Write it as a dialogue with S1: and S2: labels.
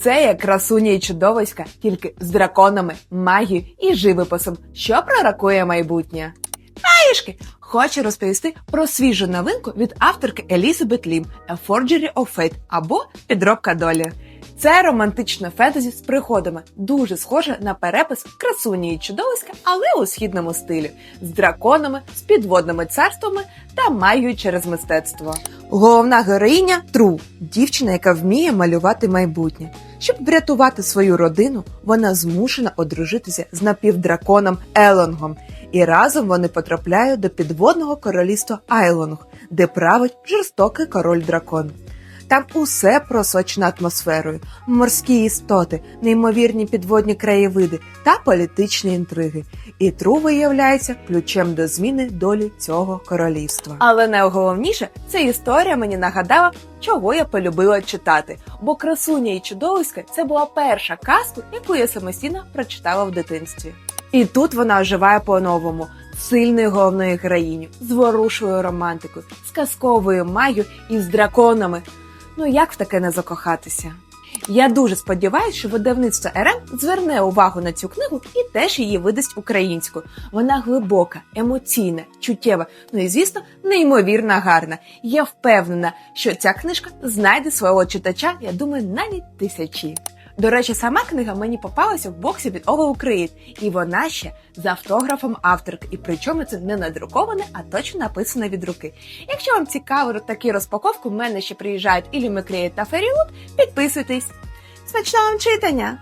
S1: Це є красуня і чудовиська, тільки з драконами, магією і живописом, що пророкує майбутнє. Аїшки! Хочу розповісти про свіжу новинку від авторки Елізабет Лім A Forgery of Fate або Підробка долі. Це романтичне фентезі з приходами, дуже схоже на перепис красуні і чудовиська, але у східному стилі, з драконами, з підводними царствами та магією через мистецтво. Головна героїня Тру, дівчина, яка вміє малювати майбутнє. Щоб врятувати свою родину, вона змушена одружитися з напівдраконом Елонгом, і разом вони потрапляють до підводного королівства Айлонг, де править жорстокий король дракон. Там усе просочено атмосферою, морські істоти, неймовірні підводні краєвиди та політичні інтриги. І Тру виявляється ключем до зміни долі цього королівства. Але найголовніше, ця історія мені нагадала, чого я полюбила читати. Бо красуня і чудовиська це була перша казка, яку я самостійно прочитала в дитинстві. І тут вона оживає по-новому. Сильною головною героїню, з ворушою романтикою, з казковою магією і з драконами. Ну як в таке не закохатися? Я дуже сподіваюся, що видавництво РМ зверне увагу на цю книгу і теж її видасть українською. Вона глибока, емоційна, чуттєва, ну і звісно, неймовірно гарна. Я впевнена, що ця книжка знайде свого читача, я думаю, навіть тисячі. До речі, сама книга мені попалася в боксі від Ова Україн, і вона ще з автографом авторки. І причому це не надруковане, а точно написане від руки. Якщо вам цікаво такі розпаковки, в мене ще приїжджають Ілі Мекреє та Феріут, підписуйтесь. Смачного вам читання!